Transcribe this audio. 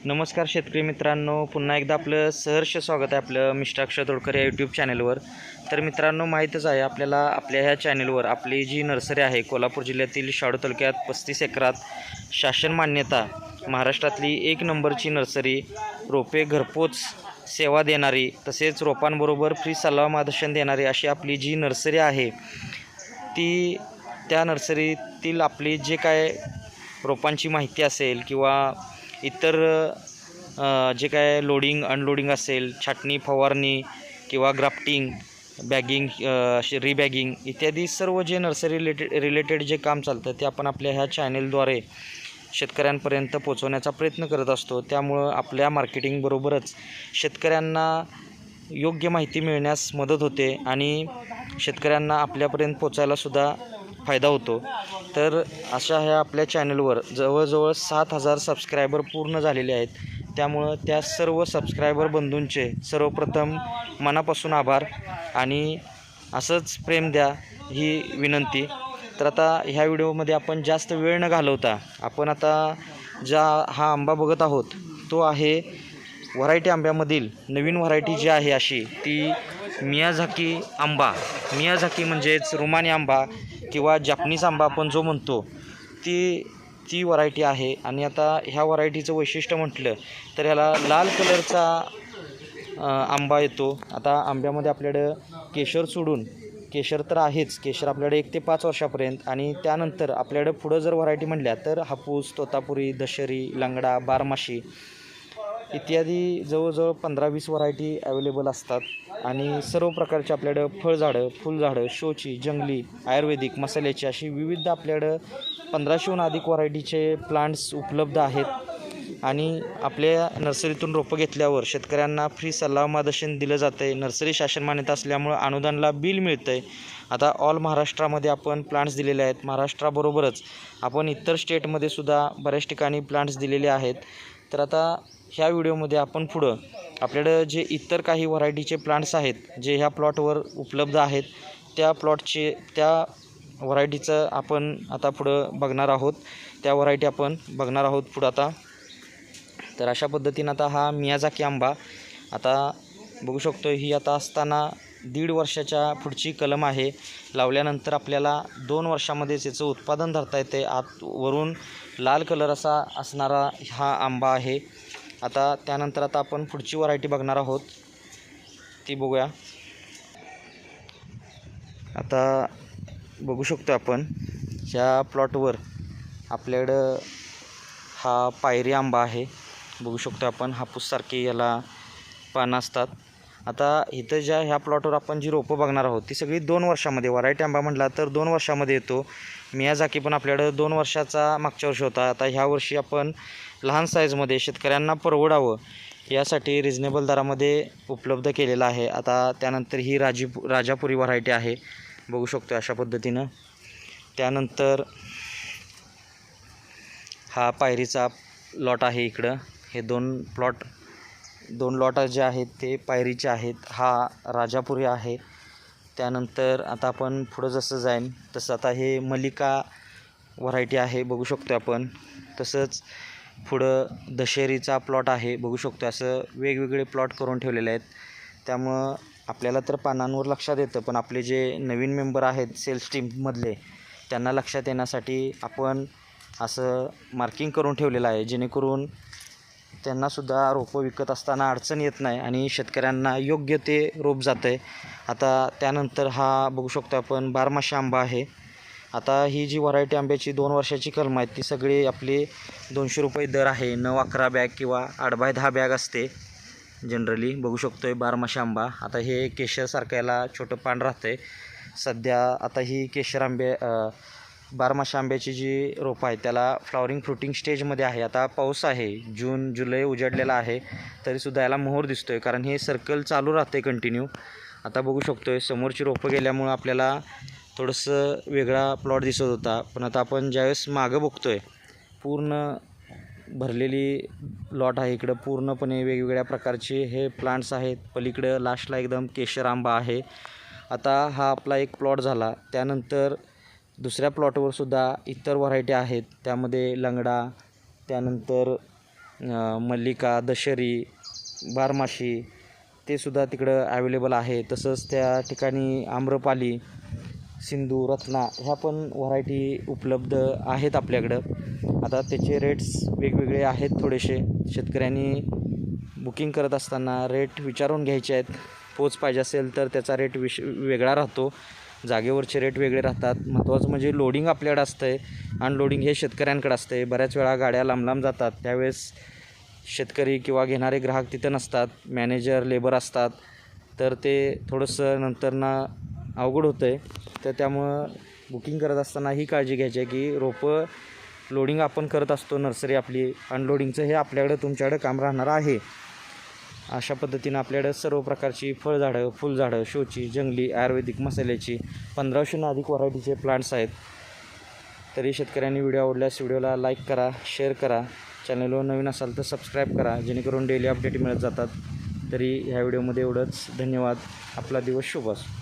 नमस्कार शेतकरी मित्रांनो पुन्हा एकदा आपलं सहर्ष स्वागत आहे आपलं मिस्टर अक्षय तोडकर या यूट्यूब चॅनलवर तर मित्रांनो माहीतच आहे आपल्याला आपल्या ह्या चॅनलवर आपली जी नर्सरी आहे कोल्हापूर जिल्ह्यातील शाडू तालुक्यात पस्तीस एकरात शासन मान्यता महाराष्ट्रातली एक नंबरची नर्सरी रोपे घरपोच सेवा देणारी तसेच रोपांबरोबर फ्री सल्ला मार्गदर्शन देणारी अशी आपली जी नर्सरी आहे ती त्या नर्सरीतील आपली जे काय रोपांची माहिती असेल किंवा इतर जे काय लोडिंग अनलोडिंग असेल छाटणी फवारणी किंवा ग्राफ्टिंग बॅगिंग रिबॅगिंग इत्यादी सर्व जे नर्सरी रिलेटेड रिलेटेड जे काम चालतं ते आपण आपल्या ह्या चॅनेलद्वारे शेतकऱ्यांपर्यंत पोचवण्याचा प्रयत्न करत असतो. त्यामुळं आपल्या मार्केटिंगबरोबरच शेतकऱ्यांना योग्य माहिती मिळण्यास मदत होते आणि शेतकऱ्यांना आपल्यापर्यंत पोचायलासुद्धा फायदा होतो. तर अशा ह्या आपल्या चॅनलवर जवळजवळ सात हजार सबस्क्रायबर पूर्ण झालेले आहेत. त्यामुळं त्या सर्व सबस्क्रायबर बंधूंचे सर्वप्रथम मनापासून आभार आणि असंच प्रेम द्या ही विनंती. तर आता ह्या व्हिडिओमध्ये आपण जास्त वेळ न घालवता आपण आता ज्या हा आंबा बघत आहोत तो आहे व्हरायटी आंब्यामधील नवीन व्हरायटी जी आहे अशी ती मियाझाकी आंबा. मियाझाकी म्हणजेच रुमानी आंबा किंवा जापनीज आंबा आपण जो म्हणतो ती ती व्हरायटी आहे. आणि आता ह्या व्हरायटीचं वैशिष्ट्य म्हटलं तर ह्याला लाल कलरचा आंबा येतो. आता आंब्यामध्ये आपल्याकडं केशर सोडून केशर तर आहेच. केशर आपल्याकडे एक ते पाच वर्षापर्यंत. आणि त्यानंतर आपल्याकडं पुढं जर व्हरायटी म्हणल्या तर हापूस तोतापुरी दशरी लंगडा बारमाशी इत्यादी जवळजवळ पंधरा वीस व्हरायटी अवेलेबल असतात. आणि सर्व प्रकारचे आपल्याकडं फळझाडं फुलझाडं शोची जंगली आयुर्वेदिक मसाल्याची अशी विविध आपल्याकडं पंधराशेहून अधिक व्हरायटीचे प्लांट्स उपलब्ध आहेत. आणि आपल्या नर्सरीतून रोपं घेतल्यावर शेतकऱ्यांना फ्री सल्ला मार्गदर्शन दिलं जातं आहे नर्सरी शासन मान्यता असल्यामुळं अनुदानला बिल मिळतं आहे आता ऑल महाराष्ट्रामध्ये आपण प्लांट्स दिलेले आहेत. महाराष्ट्राबरोबरच आपण इतर स्टेटमध्ये सुद्धा बऱ्याच ठिकाणी प्लांट्स दिलेले आहेत. तर आता ह्या व्हिडिओमध्ये आपण पुढं आपल्याकडं जे इतर काही व्हरायटीचे प्लांट्स आहेत जे ह्या प्लॉटवर उपलब्ध आहेत त्या प्लॉटचे त्या व्हरायटीचं आपण आता पुढं बघणार आहोत. त्या व्हरायटी आपण बघणार आहोत पुढं आता. तर अशा पद्धतीनं आता हा मियाजाकी आंबा आता बघू शकतो ही आता असताना दीड वर्षाच्या पुढची कलम आहे. लावल्यानंतर आपल्याला दोन वर्षामध्येच याचं उत्पादन धरता येते. आत वरून लाल कलर असा असणारा हा आंबा आहे. आता त्यानंतर आता आपण पुढची व्हरायटी बघणार आहोत. ती बघूया. आता बघू शकतो आपण ह्या प्लॉटवर आपल्याकडं हा पायरी आंबा आहे. बघू शकतो आपण हापूससारखे याला पानं असतात. आता इथं ज्या ह्या प्लॉटवर आपण जी रोपं बघणार आहोत ती सगळी दोन वर्षामध्ये. व्हरायटी आंबा म्हटला तर दोन वर्षामध्ये येतो. मियाजाकी पण आपल्याकडं दोन वर्षाचा मागच्या वर्षी होता. आता ह्या वर्षी आपण लहान साईजमध्ये शेतकऱ्यांना परवडावं यासाठी रिजनेबल दरामध्ये उपलब्ध केलेलं आहे. आता त्यानंतर ही राजी राजापुरी व्हरायटी आहे. बघू शकतो अशा पद्धतीनं. त्यानंतर हा पायरीचा लॉट आहे इकडं. हे दोन प्लॉट दोन लॉट जे आहेत ते पायरीचे आहेत. हा राजापुरी आहे. त्यानंतर आता आपण पुढं जसं जाईन तसं आता हे मलिका व्हरायटी आहे बघू शकतो आपण. तसंच पुढं दशेरीचा प्लॉट आहे बघू शकतो असं वेगवेगळे प्लॉट करून ठेवलेले आहेत. त्यामुळं आपल्याला तर पानांवर लक्षात येतं पण आपले जे नवीन मेंबर आहेत सेल्स टीममधले त्यांना लक्षात येण्यासाठी आपण असं मार्किंग करून ठेवलेलं आहे जेणेकरून त्यांनासुद्धा रोपं विकत असताना अडचण येत नाही आणि शेतकऱ्यांना योग्य ते रोप जातं आहे आता त्यानंतर हा बघू शकतो आपण बारमाशी आंबा आहे. आता ही जी व्हरायटी आंब्याची दोन वर्षाची कलम आहे ती सगळी आपली दोनशे रुपये दर आहे. नऊ अकरा बॅग किंवा आठ बाय दहा बॅग असते जनरली. बघू शकतो आहे बारमाशी आंबा. आता हे केशरसारखं याला छोटं पान राहतं आहे सध्या आता ही केशर आंबे बारमाशा आंब्याची जी रोपं आहेत त्याला फ्लॉवरिंग फ्रुटिंग स्टेजमध्ये आहे. आता पाऊस आहे जून जुलै उजाडलेला आहे तरीसुद्धा याला मोहर दिसतो आहे कारण हे सर्कल चालू राहते कंटिन्यू आता बघू शकतो आहे समोरची रोपं गेल्यामुळं आपल्याला थोडंसं वेगळा प्लॉट दिसत होता. पण आता आपण ज्यावेळेस मागं बघतो आहे पूर्ण भरलेली लॉट आहे इकडं. पूर्णपणे वेगवेगळ्या प्रकारचे हे प्लांट्स आहेत. पलीकडं लास्टला एकदम केशर आंबा आहे. आता हा आपला एक प्लॉट झाला. त्यानंतर दुसऱ्या प्लॉटवर सुद्धा इतर व्हरायटी आहेत. त्यामध्ये लंगडा त्यानंतर मल्लिका दशरी बारमाशी ते सुद्धा तिकडं ॲवेलेबल आहे. तसंच त्या ठिकाणी आम्रपाली सिंधू रत्ना ह्या पण व्हरायटी उपलब्ध आहेत आपल्याकडं. आता त्याचे रेट्स वेगवेगळे आहेत थोडेसे. शेतकऱ्यांनी बुकिंग करत असताना रेट विचारून घ्यायचे आहेत. पोच पाहिजे असेल तर त्याचा रेट विश वेगळा राहतो. जागेवरचे रेट वेगळे राहतात. महत्त्वाचं म्हणजे लोडिंग आपल्याकडे असतं आहे अनलोडिंग हे शेतकऱ्यांकडे असतं आहे बऱ्याच वेळा गाड्या लांब लांब जातात. त्यावेळेस शेतकरी किंवा घेणारे ग्राहक तिथं नसतात. मॅनेजर लेबर असतात. तर ते थोडंसं नंतर ना अवघड होतं आहे तर त्यामुळं बुकिंग करत असताना ही काळजी घ्यायची आहे की रोपं लोडिंग आपण करत असतो नर्सरी आपली. अनलोडिंगचं हे आपल्याकडं तुमच्याकडं काम राहणार आहे. अशा पद्धतीनं आपल्याकडं सर्व प्रकारची फळझाडं फुलझाडं शोची जंगली आयुर्वेदिक मसाल्याची पंधराशेहून अधिक व्हरायटीचे प्लांट्स आहेत. तरी शेतकऱ्यांनी व्हिडिओ आवडल्यास व्हिडिओला लाईक करा शेअर करा. चॅनलवर नवीन असाल तर सबस्क्राईब करा जेणेकरून डेली अपडेट मिळत जातात. तरी ह्या व्हिडिओमध्ये एवढंच. धन्यवाद. आपला दिवस शुभ असो.